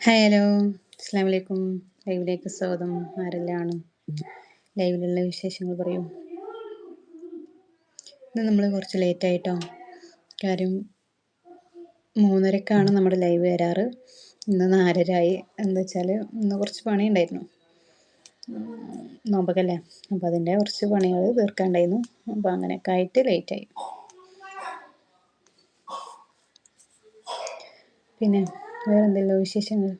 Hi hello അസ്സാം വലൈക്കും ലൈവിലേക്ക് സ്വാഗതം. ആരെല്ലാണ് ലൈവിലുള്ള വിശേഷങ്ങൾ പറയും. ഇന്ന് നമ്മൾ കുറച്ച് ലേറ്റ് ആയിട്ടോ? കാര്യം മൂന്നരക്കാണ് നമ്മുടെ ലൈവ് വരാറ്. ഇന്ന് നാലരായി. എന്താ വെച്ചാൽ ഇന്ന് കുറച്ച് പണി ഉണ്ടായിരുന്നു നോമ്പക്കല്ലേ അപ്പോൾ അതിന്റെ കുറച്ച് പണികൾ തീർക്കാണ്ടായിരുന്നു. അപ്പോൾ അങ്ങനെയൊക്കെ ആയിട്ട് ലേറ്റായി പിന്നെ? വേറെ എന്തെല്ലാം വിശേഷങ്ങൾ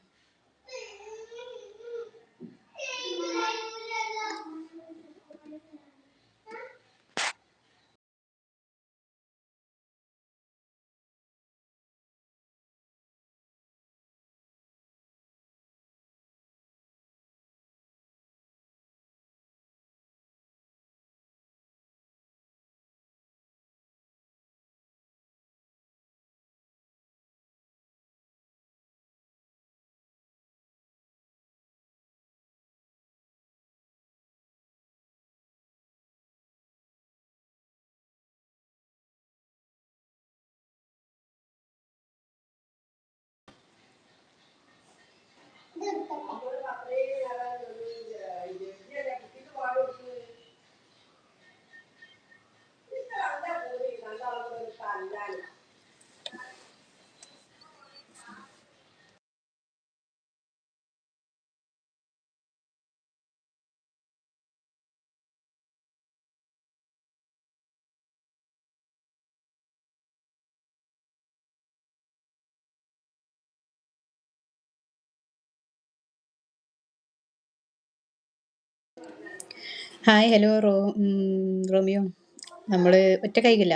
ഹായ് ഹലോ റോ റോമിയോ നമ്മൾ ഒറ്റ കൈകില്ല.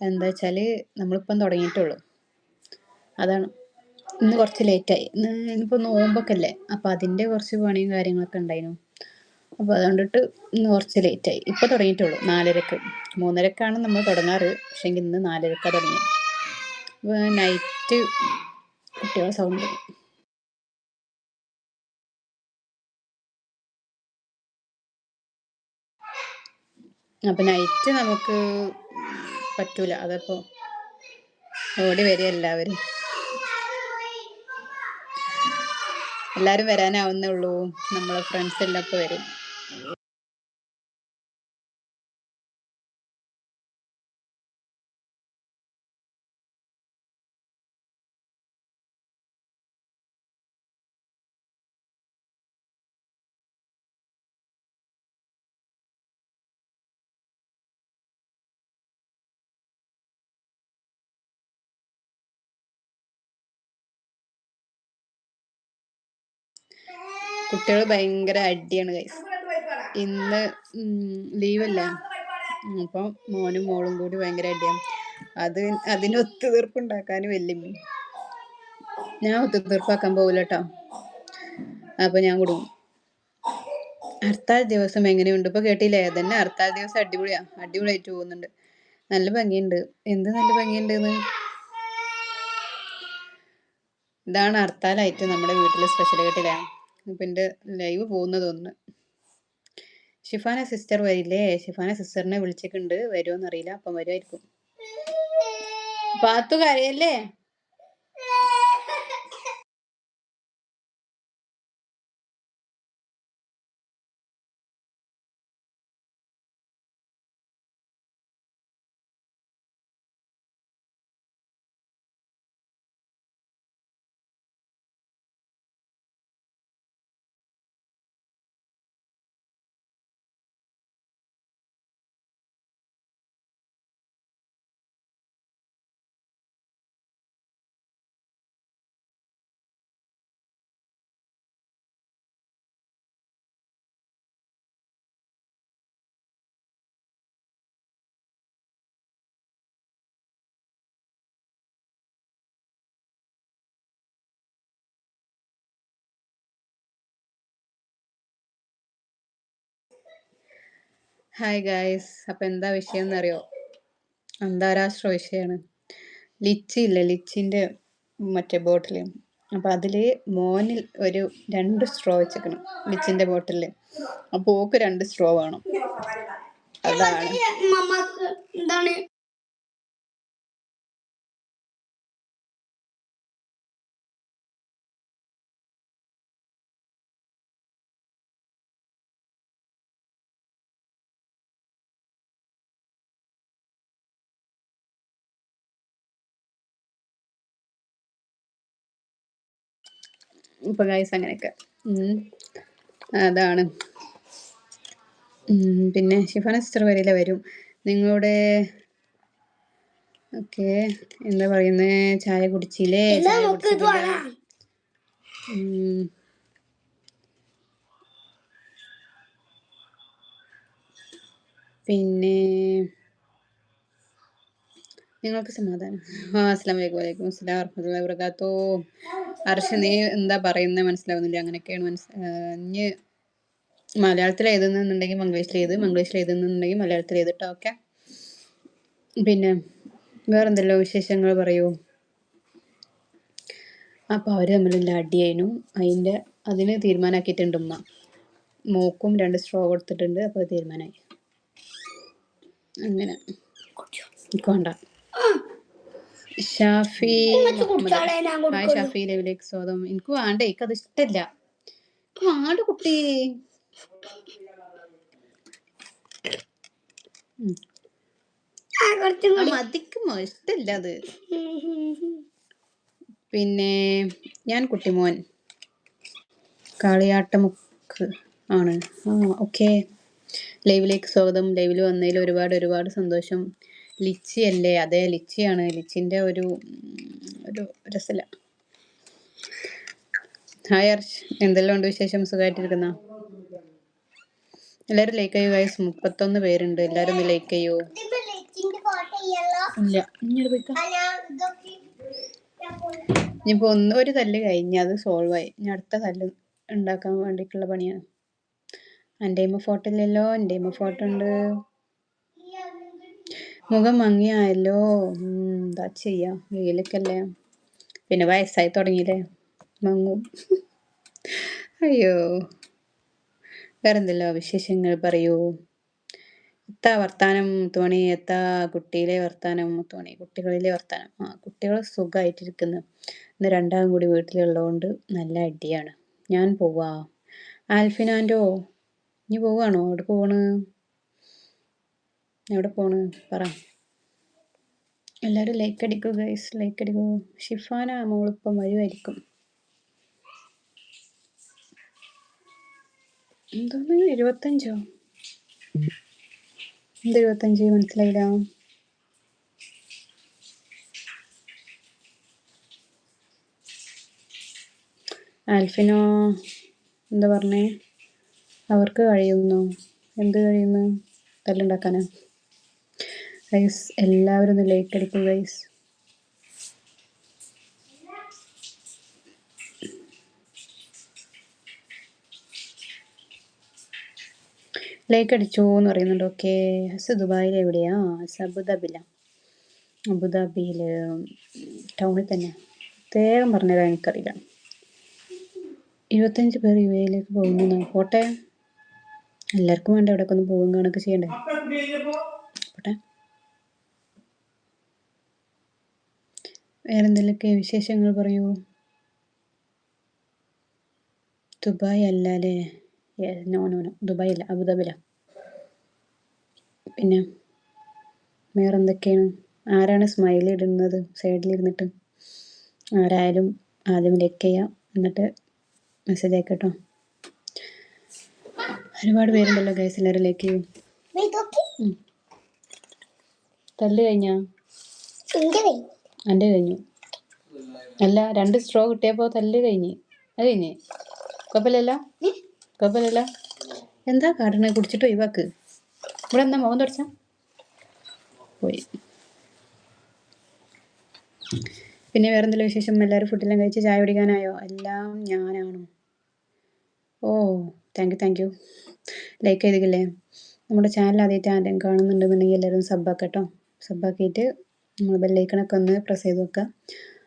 എന്താ വെച്ചാൽ നമ്മളിപ്പം തുടങ്ങിയിട്ടുള്ളൂ. അതാണ്. ഇന്ന് കുറച്ച് ലേറ്റായി ഇന്ന് ഇന്നിപ്പോൾ നോമ്പൊക്കെ അല്ലേ അപ്പോൾ അതിന്റെ കുറച്ച് പണിയും കാര്യങ്ങളൊക്കെ ഉണ്ടായിരുന്നു അപ്പോൾ അതുകൊണ്ടിട്ട് ഇന്ന് കുറച്ച് ലേറ്റായി ഇപ്പോൾ തുടങ്ങിയിട്ടുള്ളൂ. നാലരക്ക്. മൂന്നരക്കാണ് നമ്മൾ തുടങ്ങാറ്. പക്ഷേ ഇന്ന് നാലരക്കാണ് തുടങ്ങി അപ്പോൾ നൈറ്റ് കുട്ടികളെ സൗണ്ട് അപ്പം നൈറ്റ് നമുക്ക് പറ്റൂല. അതപ്പോ ഓടി വരിക എല്ലാവരും. എല്ലാവരും വരാനാവുന്നേ ഉള്ളൂ. നമ്മളെ ഫ്രണ്ട്സ് എല്ലാം ഇപ്പോൾ വരും. കുട്ടികൾ ഭയങ്കര അടിയാണ് കൈസ് ഇന്ന് ലീവല്ല അപ്പം മോനും മോളും കൂടി ഭയങ്കര അടിയാണ് അത് അതിന് ഒത്തുതീർപ്പുണ്ടാക്കാൻ വല്യമ്മ. ഞാൻ ഒത്തുതീർപ്പാക്കാൻ പോകില്ല കേട്ടോ അപ്പൊ ഞാൻ കൊടുക്കും ഹർത്താൽ ദിവസം എങ്ങനെയുണ്ട്? ഇപ്പൊ കേട്ടില്ലേ? അതന്നെ ഹർത്താൽ ദിവസം അടിപൊളിയാ. അടിപൊളിയായിട്ട് പോകുന്നുണ്ട്. നല്ല ഭംഗിയുണ്ട്. എന്ത് നല്ല ഭംഗിയുണ്ട് ഇതാണ് ഹർത്താലായിട്ട് നമ്മുടെ വീട്ടിലെ സ്പെഷ്യൽ കേട്ടില്ലേ ഇപ്പം എന്റെ ലൈവ് പോകുന്നത് ഷിഫാന സിസ്റ്റർ വരില്ലേ? ഷിഫാന സിസ്റ്ററിനെ വിളിച്ചിട്ടുണ്ട്. വരുമോന്നറിയില്ല അപ്പം വരുമായിരിക്കും പാത്തു കരയല്ലേ? ഹായ് ഗായ്സ് അപ്പം എന്താ വിഷയം എന്നറിയോ അന്താരാഷ്ട്ര വിഷയമാണ് ലിച്ചി ഇല്ലേ ലിച്ചിന്റെ മറ്റേ ബോട്ടിൽ അപ്പം അതിൽ മോനിൽ ഒരു രണ്ട് സ്ട്രോ വെച്ചേക്കണം ലിച്ചിന്റെ ബോട്ടിൽ അപ്പോൾ ഓക്ക് രണ്ട് സ്ട്രോ വേണം. അതാണ്. ഇപ്പൊ ഗൈസ് അങ്ങനെയൊക്കെ അതാണ് പിന്നെ ഷിഫാന സിസ്റ്റർ വരില്ല വരും. നിങ്ങളുടെ ഓക്കെ എന്താ പറയുന്നത് ചായ കുടിച്ചില്ലേ? ചായ പിന്നെ നിങ്ങൾക്ക് സമാധാനം. അസ്സാം വലൈക്കും വലൈക്കും അസ്ലാം വർഹമത്തുള്ള വർക്കാത്തോ അർഷ നീ എന്താ പറയുന്നത് മനസ്സിലാവുന്നില്ല. അങ്ങനെയൊക്കെയാണ് മനസ്സിലാ മലയാളത്തിൽ എഴുതുന്നുണ്ടെങ്കിൽ മംഗ്ലീഷിൽ എഴുത് മംഗ്ലീഷിൽ എഴുതുന്നുണ്ടെങ്കിൽ മലയാളത്തിൽ എഴുതിട്ടോ ഓക്കെ? പിന്നെ വേറെ എന്തെല്ലോ വിശേഷങ്ങൾ പറയൂ? അപ്പോൾ അവർ തമ്മിലുള്ള അടിയായിരുന്നു അതിന്റെ അതിന് തീരുമാനമാക്കിയിട്ടുണ്ട് ഉമ്മ. മോക്കും രണ്ട് സ്ട്രോ കൊടുത്തിട്ടുണ്ട് അപ്പോൾ തീരുമാനമായി അങ്ങനെ. വേണ്ട ഷാഫി ഹായ് ഷാഫി ലൈവിലേക്ക് സ്വാഗതം എനിക്ക് വേണ്ടേ? എനിക്കത് ഇഷ്ടല്ല. വേണ്ട കുട്ടി. മതിക്കുമോ? ഇഷ്ടല്ല അത്. പിന്നെ ഞാൻ കുട്ടിമോൻ. കാളിയാട്ടമുക്ക് ആണ്. ആ ഓക്കെ. ലൈവിലേക്ക് സ്വാഗതം. ലൈവിൽ വന്നതിൽ ഒരുപാട് ഒരുപാട് സന്തോഷം. ലിച്ചി അല്ലേ അതെ ലിച്ചിയാണ്. ലിച്ചിന്റെ ഒരു ഒരു രസല ഹായ് അർഷ് എന്തെല്ലാം ഉണ്ട് വിശേഷം? സുഖമായിട്ടിരിക്കുന്ന എല്ലാവരും ലൈക്ക് ചെയ്യൂ ഗൈസ് മുപ്പത്തൊന്ന് പേരുണ്ട്. എല്ലാവരും ഒന്ന് ലൈക്ക് ചെയ്യൂ. ഇല്ല. ഇനിയിപ്പോ ഒന്ന് ഒരു തല്ല് കഴിഞ്ഞ അത് സോൾവ് ആയി. ഇനി അടുത്ത തല്ല് ഉണ്ടാക്കാൻ വേണ്ടിയിട്ടുള്ള പണിയാണ്. എന്റെ ഫോട്ടോ ഇല്ലല്ലോ. എന്റെ ഫോട്ടോ ഉണ്ട്. മുഖം മങ്ങിയായല്ലോ. എന്താ ചെയ്യാം? വെയിലൊക്കെയല്ലേ. പിന്നെ വയസ്സായി തുടങ്ങിയില്ലേ. മങ്ങും. അയ്യോ. വേറെന്തല്ലോ വിശേഷങ്ങൾ പറയൂ? എത്താ വർത്താനം മുത്തുമണി. എത്താ കുട്ടിയിലെ വർത്താനം മുത്തുമണി കുട്ടികളിലെ വർത്താനം. ആ കുട്ടികൾ സുഖമായിട്ടിരിക്കുന്നു ഇന്ന് രണ്ടാം കൂടി വീട്ടിലുള്ളതുകൊണ്ട് നല്ല അടിയാണ്. ഞാൻ പോവാ. ആൽഫിനാന്റോ ഇനി പോവാണോ? അവിടെ പോണ്? എവിടെ പോണ്? പറ. എല്ലാവരും ലൈക്ക് അടിക്കൂ ഗൈസ് ലൈക്ക് അടിക്കൂ. ഷിഫാന മോളിപ്പം വരുമായിരിക്കും എന്തോന്ന്? എഴുപത്തഞ്ചോ എന്ത് എഴുപത്തഞ്ച് മനസ്സിലായില്ല. ആൽഫിനോ എന്താ പറഞ്ഞേ? അവർക്ക് കഴിയുന്നു. എന്ത് കഴിയുന്നു? തല്ലുണ്ടാക്കാനാ. ഗൈസ് എല്ലാവരും ഒന്ന് ലൈക്ക് എടുക്കും ഗൈസ് ലൈക്ക് അടിച്ചോ എന്ന് പറയുന്നുണ്ട്. ഓക്കെ ഹസ് ദുബായിൽ എവിടെയാ? ഹസ് അബുദാബില അബുദാബിയിൽ ടൗണിൽ തന്നെ. പ്രത്യേകം പറഞ്ഞുതരാൻ എനിക്കറിയില്ല. ഇരുപത്തഞ്ച് പേർ യു എയിലേക്ക് പോകുന്നു. പോട്ടെ. എല്ലാവർക്കും വേണ്ട എവിടെയൊക്കെ ഒന്ന് പോകും കണക്ക് ചെയ്യണ്ടേ പോട്ടെ വേറെന്തെങ്കിലുമൊക്കെ വിശേഷങ്ങൾ പറയൂ? ദുബായ് അല്ല അല്ലേ നോ നോ നോ. ദുബായ് അല്ല അബുദാബില പിന്നെ വേറെന്തൊക്കെയാണ്? ആരാണ് സ്മൈൽ ഇടുന്നത്? സൈഡിലിരുന്നിട്ട് ആരായാലും ആദ്യം ലൈക്ക് ചെയ്യാം. എന്നിട്ട് മെസ്സേജ് അയക്കട്ടോ. ഒരുപാട് പേരുണ്ടല്ലോ ഗൈസ് എല്ലാവരും ലൈക്ക് ചെയ്യും. തല്ല് കഴിഞ്ഞാ? എന്റെ കഴിഞ്ഞു. അല്ല രണ്ട് സ്ട്രോ കിട്ടിയപ്പോൾ തല്ല് കഴിഞ്ഞ്. അത് കഴിഞ്ഞ്. കുഴപ്പമില്ലല്ലോ കുഴപ്പമില്ലല്ലോ എന്താ കാട്ടിനെ കുടിച്ചിട്ട് ഒഴിവാക്ക്. ഇവിടെ എന്താ മുഖം തുടച്ച? പോയി. പിന്നെ വേറെ എന്തെങ്കിലും വിശേഷം? എല്ലാവരും ഫുഡെല്ലാം കഴിച്ച് ചായ കുടിക്കാനായോ? എല്ലാം ഞാനാണോ. ഓ thank you thank you like ചെയ്തില്ലേ നമ്മുടെ ചാനൽ ആദ്യമായിട്ട് ആരും കാണുന്നുണ്ടെന്നുണ്ടെങ്കിൽ എല്ലാവരും സബ്ബാക്കട്ടോ സബ്ബാക്കിയിട്ട് നമ്മൾ ബെല്ലൈക്കണൊക്കെ ഒന്ന് പ്രസ് ചെയ്ത് വെക്കുക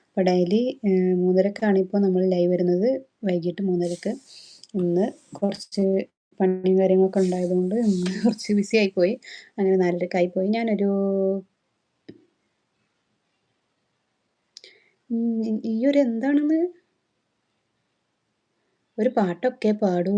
അപ്പോൾ ഡെയിലി മൂന്നരക്കാണ് ഇപ്പോൾ നമ്മൾ ലൈവ് വരുന്നത്. വൈകിട്ട് മൂന്നരക്ക്. ഇന്ന് കുറച്ച് പണിയും കാര്യങ്ങളൊക്കെ ഉണ്ടായതുകൊണ്ട് കുറച്ച് ബിസി ആയിപ്പോയി. അങ്ങനെ നാലരക്കായി പോയി. ഞാനൊരു ഈ ഒരു എന്താണെന്ന്? ഒരു പാട്ടൊക്കെ പാടൂ.